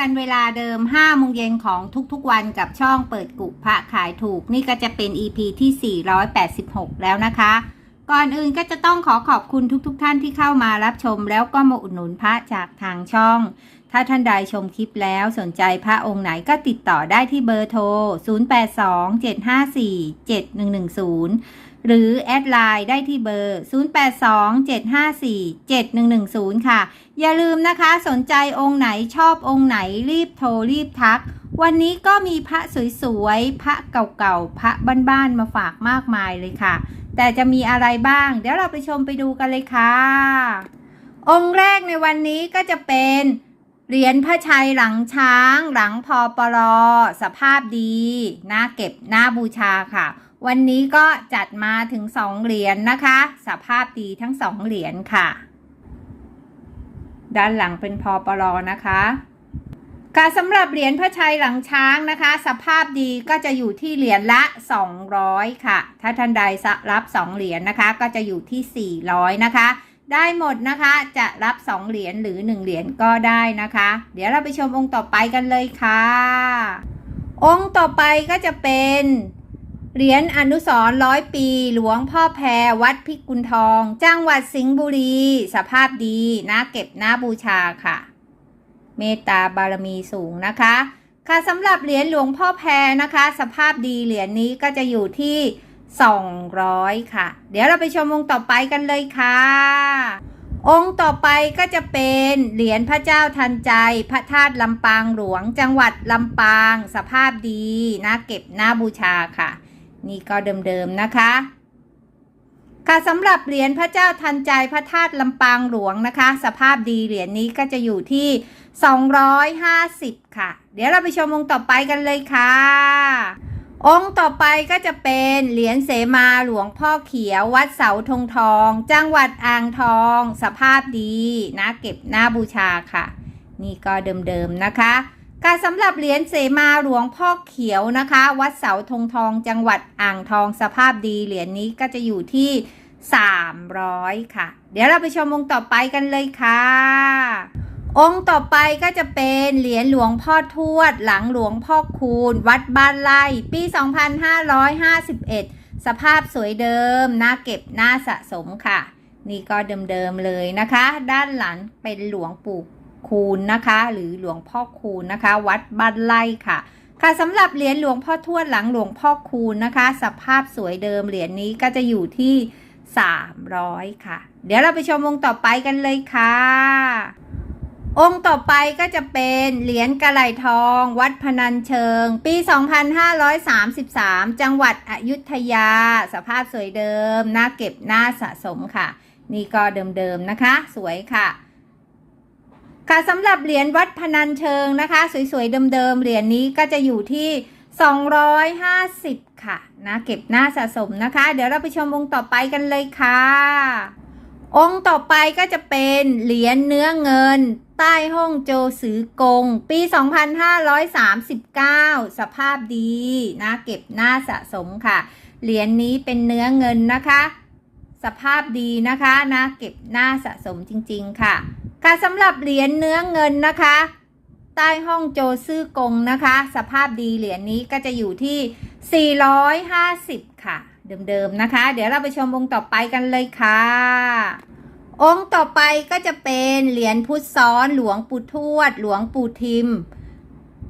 กันเวลาเดิม5โมงเย็นของทุกๆวันกับช่องเปิดกุพระขายถูก นี่ก็จะเป็น EP ที่ 486 แล้วนะคะ ก่อนอื่นก็จะต้องขอขอบคุณทุกๆทท่านที่เข้ามารับชม แล้วก็มาอุดหนุนพระจากทางช่อง ถ้าท่านใดชมคลิปแล้วสนใจพระองค์ไหนก็ติดต่อได้ที่เบอร์โทร 0827547110 หรือแอดไลน์ได้ที่เบอร์ 0827547110 ค่ะ อย่าลืมนะคะสนใจองค์ไหนชอบองค์ไหนรีบโทรรีบทัก วันนี้ก็มีพระสวยๆ พระเก่าๆ พระบ้านๆ มาฝากมากมายเลยค่ะ แต่จะมีอะไรบ้าง เดี๋ยวเราไปชมไปดูกันเลยค่ะ องค์แรกในวันนี้ก็จะเป็นเหรียญพระชัยหลังช้าง หลังพอปลอสภาพดีน่าเก็บน่าบูชาค่ะ วันนี้ก็จัดมาถึง 2 เหรียญนะคะ สภาพดีทั้ง 2 เหรียญค่ะ ด้านหลังเป็นพอปลอนะคะค่ะสำหรับเหรียญพระชัยหลังช้างนะคะ สภาพดีก็จะอยู่ที่เหรียญละ 200 ค่ะ ถ้าท่านใดรับ 2 เหรียญนะคะ ก็จะอยู่ที่ 400 นะคะ ได้หมดนะคะจะรับ 2 เหรียญหรือ 1 เหรียญก็ได้นะคะ เดี๋ยวเราไปชมองค์ต่อไปกันเลยค่ะ องค์ต่อไปก็จะเป็น เหรียญอนุสร์ร้อยปี หลวงพ่อแพรวัดพิกุลทอง จังหวัดสิงห์บุรี สภาพดีน่าเก็บน่าบูชาค่ะ เมตตาบารมีสูงนะคะ ค่ะสำหรับเหรียญหลวงพ่อแพรนะคะ สภาพดีเหรียญนี้ก็จะอยู่ที่ 200 ค่ะ เดี๋ยวเราไปชมองค์ต่อไปกันเลยค่ะ องค์ต่อไปก็จะเป็นเหรียญพระเจ้าทันใจ พระธาตุลำปางหลวง จังหวัดลำปาง สภาพดีน่าเก็บน่าบูชาค่ะ นี่ก็เดิมๆนะคะค่ะสำหรับเหรียญพระเจ้าทันใจพระธาตุลำปางหลวงนะคะ สภาพดีเหรียญนี้ก็จะอยู่ที่ 250 ค่ะ เดี๋ยวเราไปชมองค์ต่อไปกันเลยค่ะ องค์ต่อไปก็จะเป็นเหรียญเสมาหลวงพ่อเขียววัดเสาธงทอง จังหวัดอ่างทอง สภาพดีนะเก็บหน้าบูชาค่ะ นี่ก็เดิมๆนะคะ การสำหรับเหรียญเสมาหลวงพ่อเขียวนะคะ วัดเสาธงทองจังหวัดอ่างทองสภาพดีเหรียญนี้ก็จะอยู่ที่ 300 ค่ะ เดี๋ยวเราไปชมองค์ต่อไปกันเลยค่ะ องค์ต่อไปก็จะเป็นเหรียญหลวงพ่อทวด หลังหลวงพ่อคูณ วัดบ้านไร่ปี 2551 สภาพสวยเดิมน่าเก็บน่าสะสมค่ะ นี่ก็เดิมๆเลยนะคะ ด้านหลังเป็นหลวงปู่ คูณนะคะ หรือหลวงพ่อคูณนะคะ วัดบ้านไร่ค่ะ ค่ะสำหรับเหรียญหลวงพ่อทวดหลังหลวงพ่อคูณนะคะ สภาพสวยเดิมเหรียญนี้ก็จะอยู่ที่ 300 ค่ะ เดี๋ยวเราไปชมองค์ต่อไปกันเลยค่ะ องค์ต่อไปก็จะเป็นเหรียญกระไหลทอง วัดพนัญเชิง ปี 2533 จังหวัดอยุธยา สภาพสวยเดิมน่าเก็บน่าสะสมค่ะ นี่ก็เดิมๆนะคะ สวยค่ะ ค่ะสำหรับเหรียญวัดพนัญเชิงนะคะ สวยๆเดิมๆเหรียญนี้ก็จะอยู่ที่ 250 ค่ะนะเก็บหน้าสะสมนะคะ เดี๋ยวเราไปชมองค์ต่อไปกันเลยค่ะ องค์ต่อไปก็จะเป็นเหรียญเนื้อเงิน ใต้ห้องโจสือกง ปี 2539 สภาพดีนะเก็บหน้าสะสมค่ะ เหรียญนี้เป็นเนื้อเงินนะคะ สภาพดีนะคะนะเก็บหน้าสะสมจริง ๆ ค่ะ ค่ะสำหรับเหรียญเนื้อเงินนะคะ ใต้ห้องโจซื่อกงนะคะ สภาพดีเหรียญนี้ก็จะอยู่ที่ 450 ค่ะ เดิมๆนะคะ เดี๋ยวเราไปชมองค์ต่อไปกันเลยค่ะ องค์ต่อไปก็จะเป็นเหรียญพุทธซ้อนหลวงปู่ทวด หลวงปู่ทิม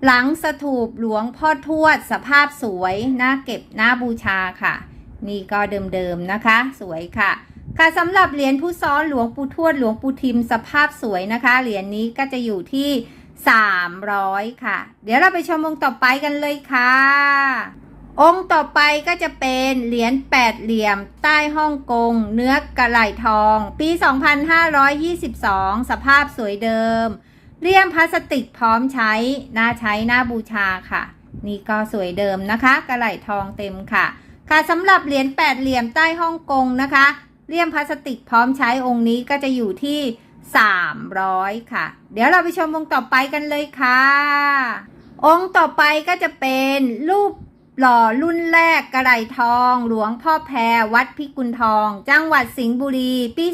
หลังสถูปหลวงพ่อทวด สภาพสวยน่าเก็บน่าบูชาค่ะ นี่ก็เดิมๆนะคะ สวยค่ะ ค่ะสำหรับเหรียญผู้ซ้อนหลวงปู่ทวดหลวงปู่ทิมสภาพสวยนะคะ เหรียญนี้ก็จะอยู่ที่ 300 ค่ะ เดี๋ยวเราไปชมองค์ต่อไปกันเลยค่ะ องค์ต่อไปก็จะเป็นเหรียญแปดเหลี่ยม ใต้ฮ่องกง เนื้อกระไหลทอง ปี 2522 สภาพสวยเดิมเลี่ยมพลาสติกพร้อมใช้น่าใช้น่าบูชาค่ะ นี่ก็สวยเดิมนะคะ กระไหลทองเต็มค่ะ ค่ะสำหรับเหรียญแปดเหลี่ยมใต้ฮ่องกงนะคะ เลี่ยมพลาสติกพร้อมใช้องค์นี้ก็จะอยู่ที่ 300 ค่ะ เดี๋ยวเราไปชมองค์ต่อไปกันเลยค่ะ องค์ต่อไปก็จะเป็นรูปหล่อรุ่นแรกกระไหลทอง หลวงพ่อแพรวัดพิกุลทอง จังหวัดสิงห์บุรี ปี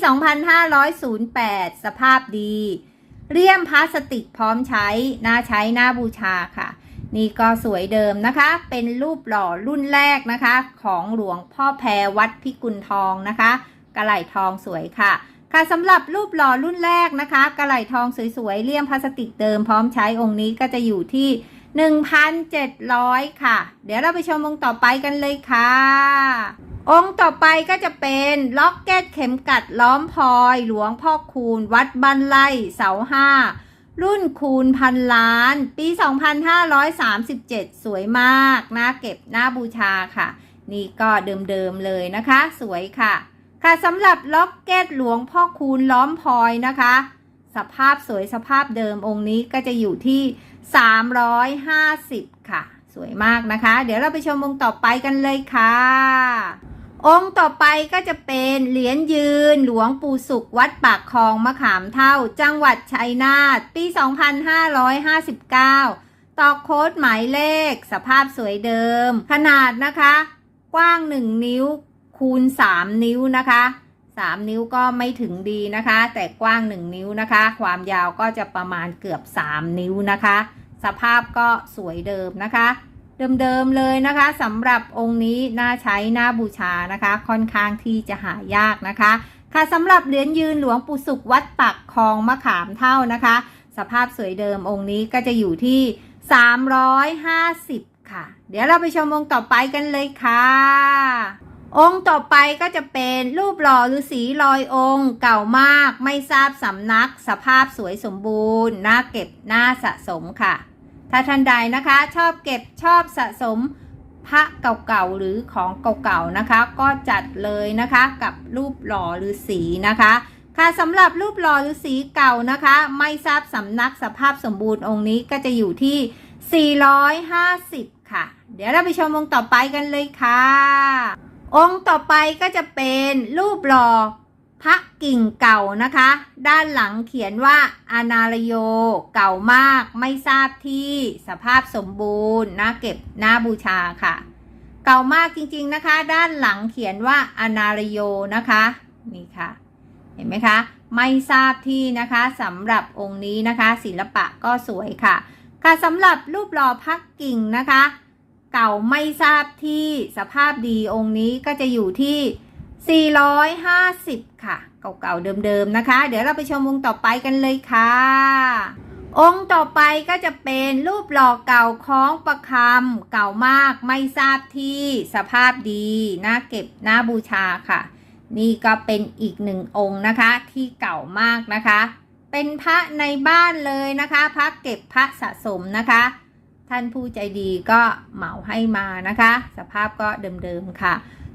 2508 สภาพดีเลี่ยมพลาสติกพร้อมใช้ น่าใช้น่าบูชาค่ะ นี่ก็สวยเดิมนะคะ เป็นรูปหล่อรุ่นแรกนะคะ ของหลวงพ่อแพรวัดพิกุลทองนะคะ กระไหล่ทองสวยค่ะ ค่ะสำหรับรูปหล่อรุ่นแรกนะคะ กระไหล่ทองสวยๆเลี่ยมพลาสติกเดิมพร้อมใช้องค์นี้ก็จะอยู่ที่ 1,700 ค่ะ เดี๋ยวเราไปชมองค์ต่อไปกันเลยค่ะ องค์ต่อไปก็จะเป็นล็อกเก็ตเข็มกัดล้อมพลอย หลวงพ่อคูณ วัดบ้านไร่เสาห้ารุ่นคูณพันล้าน ปี 2537 สวยมากน่าเก็บน่าบูชาค่ะ นี่ก็เดิมๆเลยนะคะ สวยค่ะ ค่ะสำหรับล็อกเก็ตหลวงพ่อคูณล้อมพลอยนะคะ สภาพสวยสภาพเดิมองค์นี้ก็จะอยู่ที่ 350 ค่ะ สวยมากนะคะ เดี๋ยวเราไปชมองค์ต่อไปกันเลยค่ะ องค์ต่อไปก็จะเป็นเหรียญยืนหลวงปู่สุขวัดปากคลองมะขามเท่า จังหวัดชัยนาทปี 2559ต่อโค้ดหมายเลข สภาพสวยเดิม ขนาดนะคะ กว้าง 1 นิ้ว คูณ 3 นิ้วนะคะ 3 นิ้วก็ไม่ถึงดีนะคะ แต่กว้าง 1 นิ้วนะคะ ความยาวก็จะประมาณเกือบ 3 นิ้วนะคะ สภาพก็สวยเดิมนะคะ เดิมๆเลยนะคะสำหรับองค์นี้น่าใช้น่าบูชานะคะ ค่อนข้างที่จะหายากนะคะ ค่ะสำหรับเหรียญยืนหลวงปู่สุขวัดปักคลองมะขามเท่านะคะ สภาพสวยเดิมองค์นี้ก็จะอยู่ที่ 350ค่ะ เดี๋ยวเราไปชมองค์ต่อไปกันเลยค่ะ องค์ต่อไปก็จะเป็นรูปหล่อฤาษีลอยองค์เก่ามากไม่ทราบสำนัก สภาพสวยสมบูรณ์น่าเก็บน่าสะสมค่ะ ถ้าท่านใดนะคะชอบเก็บชอบสะสมพระเก่าๆหรือของเก่าๆนะคะ ก็จัดเลยนะคะกับรูปหล่อฤาษีนะคะค่ะสำหรับรูปหล่อฤาษีเก่านะคะ ไม่ทราบสำนักสภาพสมบูรณ์องค์นี้ก็จะอยู่ที่ 450 ค่ะ เดี๋ยวเราไปชมองค์ต่อไปกันเลยค่ะ องค์ต่อไปก็จะเป็นรูปหล่อพระกิ่งเก่านะคะ ด้านหลังเขียนว่าอานาลโยเก่ามากไม่ทราบที่สภาพสมบูรณ์น่าเก็บน่าบูชาค่ะ เก่ามากจริงๆนะคะ ด้านหลังเขียนว่าอานาลโยนะคะนี่ค่ะ เห็นไหมคะ ไม่ทราบที่นะคะสำหรับองค์นี้นะคะ ศิลปะก็สวยค่ะ ค่ะสำหรับรูปหล่อพักกิ่งนะคะ เก่าไม่ทราบที่สภาพดีองค์นี้ก็จะอยู่ที่ 450 ค่ะ เก่าๆเดิมๆนะคะ เดี๋ยวเราไปชมองค์ต่อไปกันเลยค่ะ องค์ต่อไปก็จะเป็นรูปหล่อเก่าคล้องประคำเก่ามากไม่ทราบที่สภาพดีน่าเก็บน่าบูชาค่ะ นี่ก็เป็นอีกหนึ่งองค์นะคะที่เก่ามากนะคะ เป็นพระในบ้านเลยนะคะ พระเก็บพระสะสมนะคะ ท่านผู้ใจดีก็เหมาให้มานะคะ สภาพก็เดิมๆค่ะ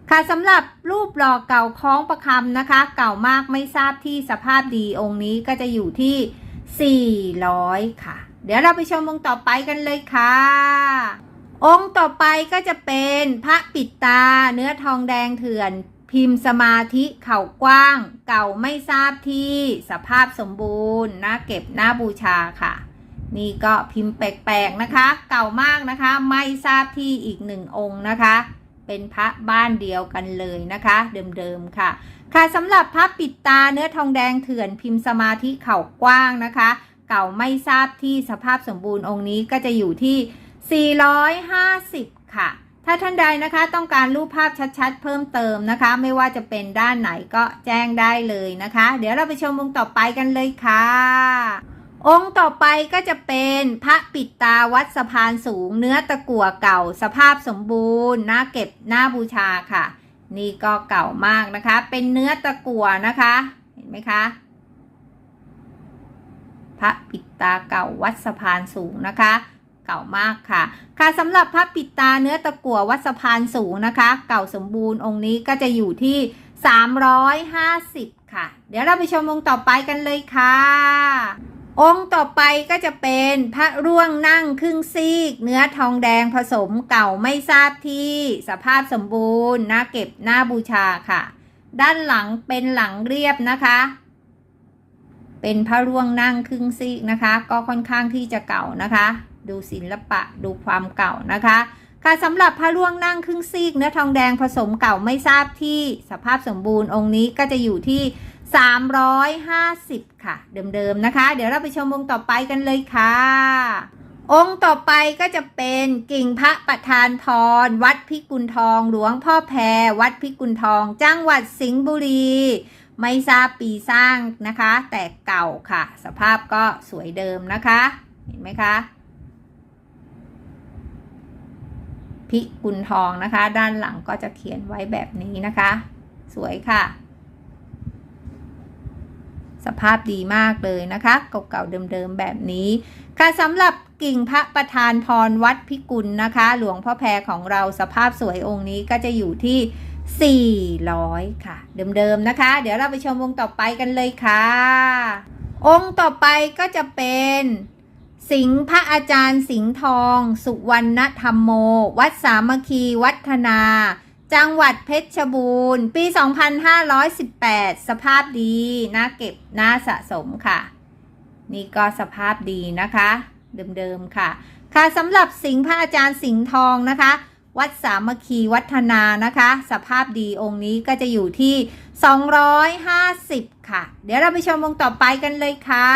ค่ะสำหรับรูปหล่อเก่าคล้องประคำนะคะ เก่ามากไม่ทราบที่สภาพดีองค์นี้ก็จะอยู่ที่ 400 ค่ะ เดี๋ยวเราไปชมองค์ต่อไปกันเลยค่ะ องค์ต่อไปก็จะเป็นพระปิดตาเนื้อทองแดงเถื่อน พิมพ์สมาธิเข่ากว้าง เก่าไม่ทราบที่สภาพสมบูรณ์น่าเก็บน่าบูชาค่ะ นี่ก็พิมพ์แปลกๆนะคะ เก่ามากนะคะ ไม่ทราบที่อีกหนึ่งองค์นะคะ เป็นพระบ้านเดียวกันเลยนะคะ เดิมๆค่ะ ค่ะสำหรับพระปิดตาเนื้อทองแดงเถื่อนพิมพ์สมาธิเข่ากว้างนะคะ เก่าไม่ทราบที่สภาพสมบูรณ์องค์นี้ก็จะอยู่ที่ 450 ค่ะ ถ้าท่านใดนะคะต้องการรูปภาพชัดๆ เพิ่มเติมนะคะ ไม่ว่าจะเป็นด้านไหนก็แจ้งได้เลยนะคะ เดี๋ยวเราไปชมองต่อไปกันเลยค่ะ องค์ต่อไปก็จะเป็นพระปิดตาวัดสะพานสูงเนื้อตะกั่วเก่าสภาพสมบูรณ์น่าเก็บน่าบูชาค่ะ นี่ก็เก่ามากนะคะ เป็นเนื้อตะกั่วนะคะ เห็นไหมคะ พระปิดตาเก่าวัดสะพานสูงนะคะ เก่ามากค่ะ ค่ะสำหรับพระปิดตาเนื้อตะกั่ววัดสะพานสูงนะคะ เก่าสมบูรณ์องค์นี้ก็จะอยู่ที่ 350 ค่ะ เดี๋ยวเราไปชมองค์ต่อไปกันเลยค่ะ องค์ต่อไปก็จะเป็นพระร่วงนั่งครึ่งซีก เนื้อทองแดงผสมเก่าไม่ทราบที่ สภาพสมบูรณ์น่าเก็บน่าบูชาค่ะ ด้านหลังเป็นหลังเรียบนะคะ เป็นพระร่วงนั่งครึ่งซีกนะคะ ก็ค่อนข้างที่จะเก่านะคะ ดูศิลปะดูความเก่านะคะค่ะสำหรับพระร่วงนั่งครึ่งซีกเนื้อทองแดงผสมเก่าไม่ทราบที่สภาพสมบูรณ์องค์นี้ก็จะอยู่ที่ 350 ค่ะ เดิมๆนะคะ เดี๋ยวเราไปชมองค์ต่อไปกันเลยค่ะ องค์ต่อไปก็จะเป็นกิ่งพระประธานพร วัดพิกุลทอง หลวงพ่อแพร วัดพิกุลทอง จังหวัดสิงห์บุรี ไม่ทราบปีสร้างนะคะ แต่เก่าค่ะ สภาพก็สวยเดิมนะคะ เห็นไหมคะพิกุลทองนะคะ ด้านหลังก็จะเขียนไว้แบบนี้นะคะ สวยค่ะ สภาพดีมากเลยนะคะเก่าๆเดิมๆแบบนี้ ค่ะสำหรับกิ่งพระประธานพรวัดพิกุลนะคะ หลวงพ่อแพรของเราสภาพสวยองค์นี้ก็จะอยู่ที่ 400 ค่ะ เดิมๆนะคะ เดี๋ยวเราไปชมองค์ต่อไปกันเลยค่ะ องค์ต่อไปก็จะเป็นสิงห์พระอาจารย์สิงห์ทอง สุวรรณธรรมโม วัดสามัคคี วัฒนา จังหวัดเพชรบูรณ์ ปี 2518 สภาพดีน่าเก็บน่าสะสมค่ะ นี่ก็สภาพดีนะคะ เดิมๆค่ะ ค่ะสำหรับสิงห์พระอาจารย์สิงห์ทองนะคะ วัดสามัคคีวัฒนานะคะ สภาพดีองค์นี้ก็จะอยู่ที่ 250 ค่ะ เดี๋ยวเราไปชมองค์ต่อไปกันเลยค่ะ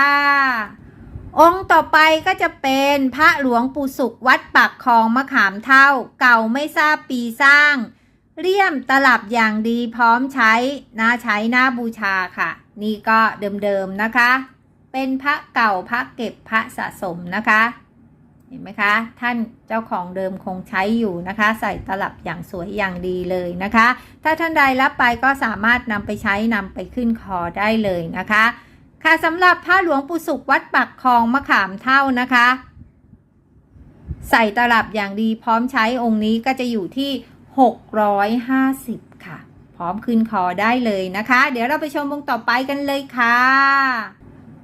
องค์ต่อไปก็จะเป็นพระหลวงปู่สุขวัดปากคลองมะขามเท่า เก่าไม่ทราบปีสร้าง เลี่ยมตลับอย่างดีพร้อมใช้น่าใช้หน่าบูชาค่ะ นี่ก็เดิมๆนะคะ เป็นพระเก่าพระเก็บพระสะสมนะคะ เห็นไหมคะ ท่านเจ้าของเดิมคงใช้อยู่นะคะ ใส่ตลับอย่างสวยอย่างดีเลยนะคะ ถ้าท่านใดรับไปก็สามารถนำไปใช้นำไปขึ้นคอได้เลยนะคะ ค่ะสำหรับพระหลวงปู่สุขวัดปักคลองมะขามเท่านะคะ ใส่ตลับอย่างดีพร้อมใช้องค์นี้ก็จะอยู่ที่ 650 ค่ะ พร้อมขึ้นคอได้เลยนะคะ เดี๋ยวเราไปชมองค์ต่อไปกันเลยค่ะ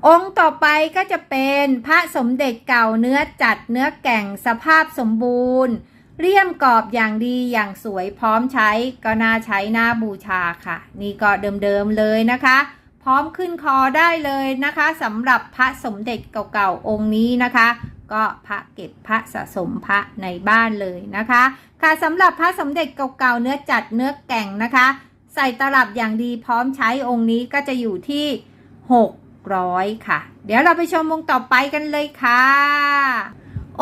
องค์ต่อไปก็จะเป็นพระสมเด็จเก่าเนื้อจัดเนื้อแก่งสภาพสมบูรณ์เลี่ยมกรอบอย่างดีอย่างสวยพร้อมใช้ก็น่าใช้น่าบูชาค่ะ นี่ก็เดิมๆเลยนะคะ พร้อมขึ้นคอได้เลยนะคะสำหรับพระสมเด็จเก่าๆองค์นี้นะคะ ก็พระเก็บพระสะสมพระในบ้านเลยนะคะ ค่ะสำหรับพระสมเด็จเก่าๆเนื้อจัดเนื้อแก่งนะคะ ใส่ตลับอย่างดีพร้อมใช้องค์นี้ก็จะอยู่ที่ 600 ค่ะ เดี๋ยวเราไปชมองค์ต่อไปกันเลยค่ะ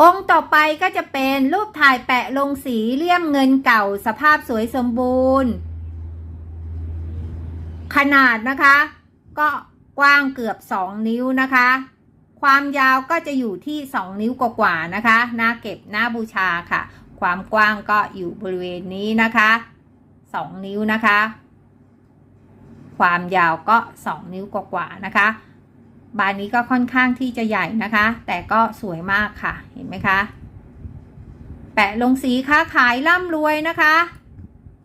องค์ต่อไปก็จะเป็นรูปถ่ายแปะลงสีเลี่ยมเงินเก่าสภาพสวยสมบูรณ์ ขนาดนะคะ ก็กว้างเกือบ 2 นิ้วนะคะ ความยาวก็จะอยู่ที่ 2 นิ้วกว่าๆนะคะหน้าเก็บหน้าบูชาค่ะ ความกว้างก็อยู่บริเวณนี้นะคะ 2 นิ้วนะคะ ความยาวก็ 2 นิ้วกว่าๆนะคะ บานนี้ก็ค่อนข้างที่จะใหญ่นะคะ แต่ก็สวยมากค่ะเห็นไหมคะ แปะลงสีค้าขายร่ำรวยนะคะ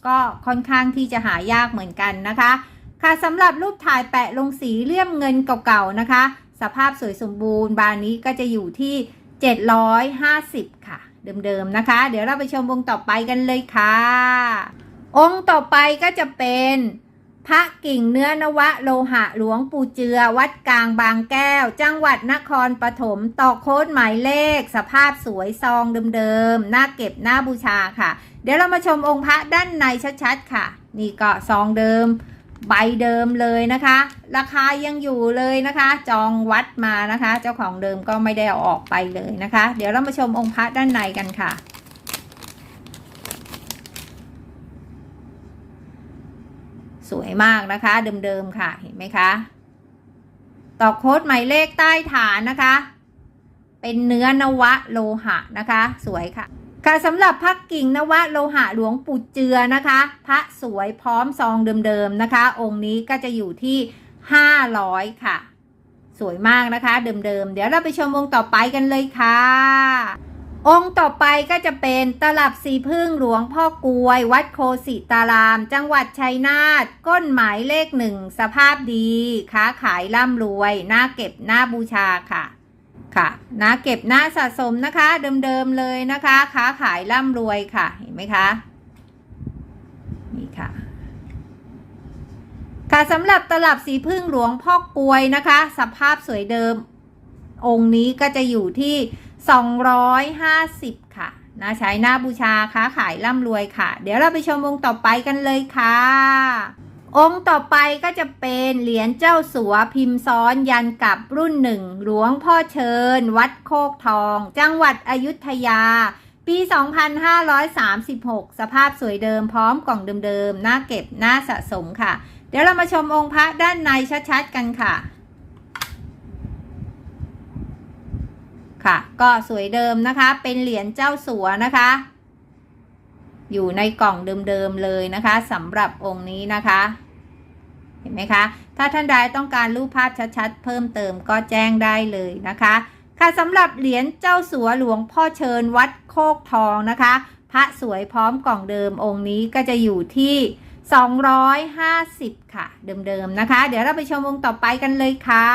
ก็ค่อนข้างที่จะหายากเหมือนกันนะคะ ค่ะสำหรับรูปถ่ายแปะลงสีเลี่ยมเงินเก่าๆนะคะ สภาพสวยสมบูรณ์ บานนี้ก็จะอยู่ที่ 750 ค่ะ เดิมๆนะคะ เดี๋ยวเราไปชมองค์ต่อไปกันเลยค่ะ องค์ต่อไปก็จะเป็นพระกิ่งเนื้อนวะโลหะหลวงปู่เจือ วัดกลางบางแก้ว จังหวัดนครปฐมต่อโค้ดหมายเลข สภาพสวยซองเดิมๆหน้าเก็บหน้าบูชาค่ะ เดี๋ยวเรามาชมองค์พระด้านในชัดๆค่ะ นี่ก็ซองเดิม ใบเดิมเลยนะคะ ราคายังอยู่เลยนะคะ จองวัดมานะคะ เจ้าของเดิมก็ไม่ได้เอาออกไปเลยนะคะ เดี๋ยวเรามาชมองค์พระด้านในกันค่ะ สวยมากนะคะ เดิมๆค่ะเห็นไหมคะต่อโค้ดหมายเลขใต้ฐานนะคะ เป็นเนื้อนวะโลหะนะคะ สวยค่ะ ค่ะสำหรับพระกิ่งนวะโลหะหลวงปู่เจือนะคะ พระสวยพร้อมซองเดิมๆนะคะ องค์นี้ก็จะอยู่ที่ 500 ค่ะ สวยมากนะคะ เดิมๆเดี๋ยวเราไปชมองค์ต่อไปกันเลยค่ะ องค์ต่อไปก็จะเป็นตลับสีพึ่งหลวงพ่อกลวย วัดโคสิตาราม จังหวัดชัยนาทก้นหมายเลขหนึ่งสภาพดี ค้าขายร่ำรวยน้าเก็บน้าบูชาค่ะ ค่ะนะเก็บหน้าสะสมนะคะเดิมๆเลยนะคะค้าขายร่ำรวยค่ะเห็นไหมคะนี่ค่ะค่ะสำหรับตลับสีพึ่งหลวงพ่อกลวยนะคะ สภาพสวยเดิม องค์นี้ก็จะอยู่ที่ 250 ค่ะนะใช้หน้าบูชาค้าขายร่ำรวยค่ะ เดี๋ยวเราไปชมองค์ต่อไปกันเลยค่ะ องค์ต่อไปก็จะเป็นเหรียญเจ้าสัวพิมพ์ซ้อนยันกับรุ่นหนึ่งหลวงพ่อเชิญ วัดโคกทอง จังหวัดอยุธยา ปี 2536 สภาพสวยเดิมพร้อมกล่องเดิมๆ น่าเก็บน่าสะสมค่ะ เดี๋ยวเรามาชมองค์พระด้านในชัดๆกันค่ะ ค่ะ ก็สวยเดิมนะคะ เป็นเหรียญเจ้าสัวนะคะอยู่ในกล่องเดิมๆเลยนะคะสำหรับองค์นี้นะคะ ห็นไหมคะ ถ้าท่านใดต้องการรูปภาพชัดๆ เพิ่มเติมก็แจ้งได้เลยนะคะ ค่ะสำหรับเหรียญเจ้าสัวหลวงพ่อเชิญวัดโคกทองนะคะ พระสวยพร้อมกล่องเดิมองค์นี้ก็จะอยู่ที่ 250 ค่ะ เดิมๆนะคะ เดี๋ยวเราไปชมองค์ต่อไปกันเลยค่ะ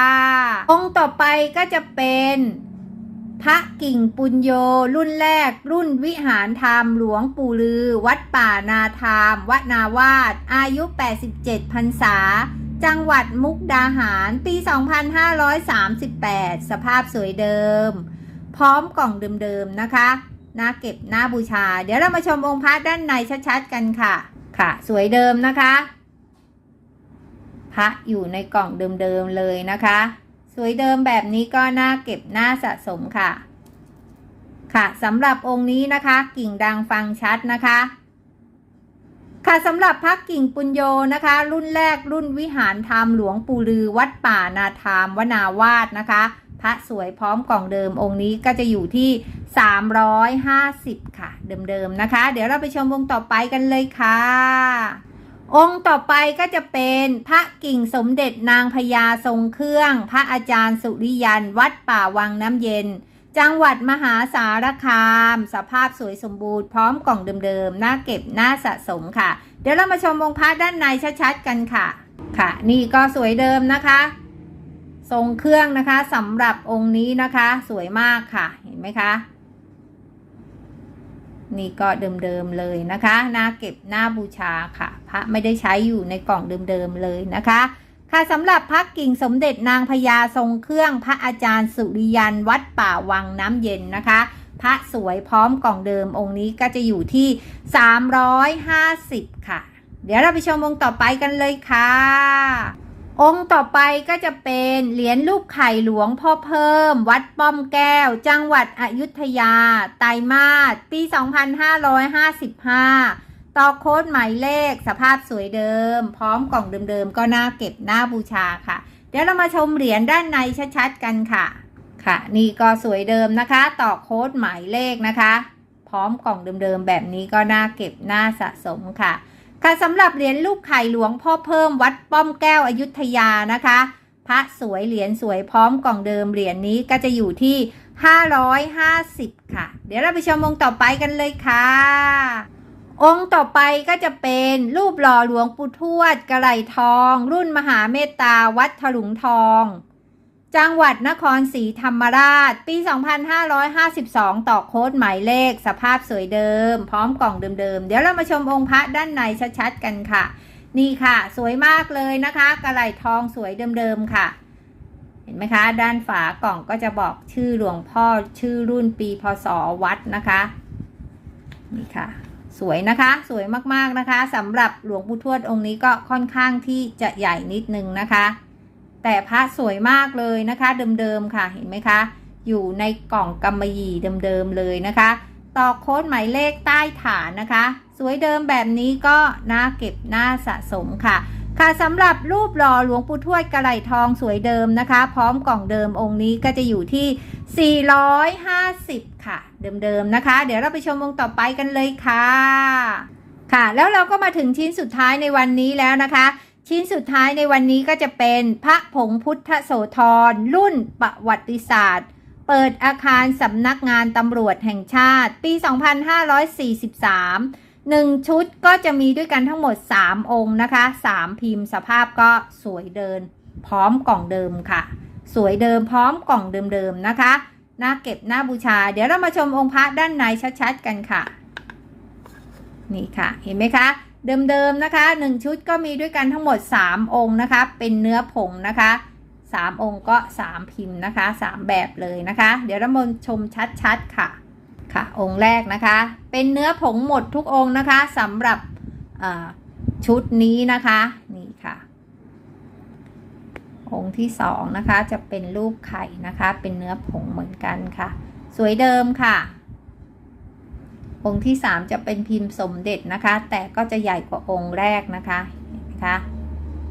องค์ต่อไปก็จะเป็น พระกิ่งปุญโย รุ่นแรก รุ่นวิหารธรรมหลวงปู่ลือ วัดป่านาธรรมวัดนาวาด อายุ 87พรรษา จังหวัดมุกดาหาร ปี 2538 สภาพสวยเดิม พร้อมกล่องเดิมๆนะคะน่าเก็บหน่าบูชา เดี๋ยวเรามาชมองค์พระด้านในชัดๆกันค่ะ ค่ะ สวยเดิมนะคะ พระอยู่ในกล่องเดิมๆเลยนะคะ สวยเดิมแบบนี้ก็น่าเก็บน่าสะสมค่ะ ค่ะสำหรับองค์นี้นะคะ กิ่งดังฟังชัดนะคะ ค่ะสำหรับพระกิ่งปุญโยนะคะ รุ่นแรกรุ่นวิหารธรรมหลวงปู่ลือวัดป่านาธรรมวนาวาสนะคะ พระสวยพร้อมกล่องเดิมองค์นี้ก็จะอยู่ที่ 350 ค่ะ เดิมๆนะคะ เดี๋ยวเราไปชมวงต่อไปกันเลยค่ะ องค์ต่อไปก็จะเป็นพระกิ่งสมเด็จนางพญาทรงเครื่อง พระอาจารย์สุริยันวัดป่าวังน้ำเย็น จังหวัดมหาสารคาม สภาพสวยสมบูรณ์พร้อมกล่องเดิมๆน่าเก็บน่าสะสมค่ะ เดี๋ยวเรามาชมองค์พระด้านในชัดๆกันค่ะ ค่ะ นี่ก็สวยเดิมนะคะ ทรงเครื่องนะคะสำหรับองค์นี้นะคะ สวยมากค่ะ เห็นไหมคะ นี่ก็เดิมๆเลยนะคะหน่าเก็บหน่าบูชาค่ะ พระไม่ได้ใช้อยู่ในกล่องเดิมๆเลยนะคะ ค่ะสำหรับพระกิ่งสมเด็จนางพญาทรงเครื่องพระอาจารย์สุริยันวัดป่าวังน้ำเย็นนะคะ พระสวยพร้อมกล่องเดิมองค์นี้ก็จะอยู่ที่ 350 ค่ะ เดี๋ยวเราไปชมองค์ต่อไปกันเลยค่ะ องค์ต่อไปก็จะเป็นเหรียญรูปไข่หลวงพ่อเพิ่ม วัดป้อมแก้ว จังหวัดอยุธยา ไตรมาสปี 2555 ต่อโค้ดหมายเลขสภาพสวยเดิม พร้อมกล่องเดิมๆ ก็น่าเก็บน่าบูชาค่ะ เดี๋ยวเรามาชมเหรียญด้านในชัดๆกันค่ะ ค่ะ นี่ก็สวยเดิมนะคะ ต่อโค้ดหมายเลขนะคะ พร้อมกล่องเดิมๆ แบบนี้ก็น่าเก็บน่าสะสมค่ะ ค่ะสำหรับเหรียญลูกไข่หลวงพ่อเพิ่มวัดป้อมแก้วอยุธยานะคะ พระสวยเหรียญสวยพร้อมกล่องเดิมเหรียญนี้ก็จะอยู่ที่ 550 ค่ะ เดี๋ยวเราไปชมองค์ต่อไปกันเลยค่ะ องค์ต่อไปก็จะเป็นรูปหล่อหลวงปู่ทวดกระไหลทอง รุ่นมหาเมตตาวัดถลุงทอง จังหวัดนครศรีธรรมราช ปี 2552 ต่อโค้ดหมายเลข สภาพสวยเดิม พร้อมกล่องเดิมๆ เดี๋ยวเรามาชมองค์พระด้านในชัดๆ กันค่ะ นี่ค่ะ สวยมากเลยนะคะ กระไหลทองสวยเดิมๆ ค่ะ เห็นไหมคะ ด้านฝากล่องก็จะบอกชื่อหลวงพ่อชื่อรุ่นปีพศวัดนะคะ นี่ค่ะ สวยนะคะ สวยมากๆนะคะสำหรับหลวงปู่ทวดองค์นี้ก็ค่อนข้างที่จะใหญ่นิดนึงนะคะ แต่พระสวยมากเลยนะคะ เดิมๆค่ะเห็นไหมคะ อยู่ในกล่องกำมะหยี่เดิมๆเลยนะคะต่อโค้ดหมายเลขใต้ฐานนะคะ สวยเดิมแบบนี้ก็น่าเก็บน่าสะสมค่ะ ค่ะสำหรับรูปหล่อหลวงปู่ทวดกระไหลทองสวยเดิมนะคะ พร้อมกล่องเดิมองค์นี้ก็จะอยู่ที่ 450 ค่ะ เดิมๆนะคะ เดี๋ยวเราไปชมองค์ต่อไปกันเลยค่ะค่ะแล้วเราก็มาถึงชิ้นสุดท้ายในวันนี้แล้วนะคะ ชิ้นสุดท้ายในวันนี้ก็จะเป็นพระผงพุทธโสธรรุ่นประวัติศาสตร์ เปิดอาคารสำนักงานตำรวจแห่งชาติ ปี 2543 1 ชุดก็จะมีด้วยกันทั้งหมด 3 องค์นะคะ 3 พิมพ์สภาพก็สวยเดิน พร้อมกล่องเดิมค่ะ สวยเดิมพร้อมกล่องเดิมๆนะคะน่าเก็บน่าบูชา เดี๋ยวเรามาชมองค์พระด้านในชัดๆกันค่ะ นี่ค่ะ เห็นไหมคะ เดิมๆนะคะ 1 ชุดก็มีด้วยกันทั้งหมด 3 องค์นะคะ เป็นเนื้อผงนะคะ 3 องค์ก็ 3 พิมพ์นะคะ 3 แบบเลยนะคะ เดี๋ยวเรามาชมชัดๆค่ะค่ะ องค์แรกนะคะ เป็นเนื้อผงหมดทุกองค์นะคะสำหรับชุดนี้นะคะนี่ค่ะ องค์ที่สองนะคะจะเป็นรูปไข่นะคะ เป็นเนื้อผงเหมือนกันค่ะ สวยเดิมค่ะ องค์ที่สามจะเป็นพิมพ์สมเด็จนะคะ แต่ก็จะใหญ่กว่าองค์แรกนะคะเห็นไหมคะ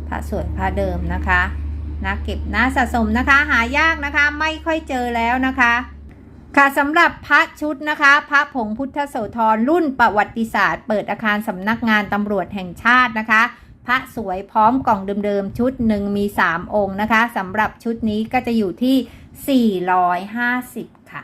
พระสวยพระเดิมนะคะน่าเก็บน่าสะสมนะคะหายากนะคะไม่ค่อยเจอแล้วนะคะ ค่ะสำหรับพระชุดนะคะ พระผงพุทธโสธรรุ่นประวัติศาสตร์ เปิดอาคารสำนักงานตำรวจแห่งชาตินะคะ พระสวยพร้อมกล่องเดิมๆชุดหนึ่งมี 3 องค์นะคะสำหรับชุดนี้ก็จะอยู่ที่ 450 ค่ะ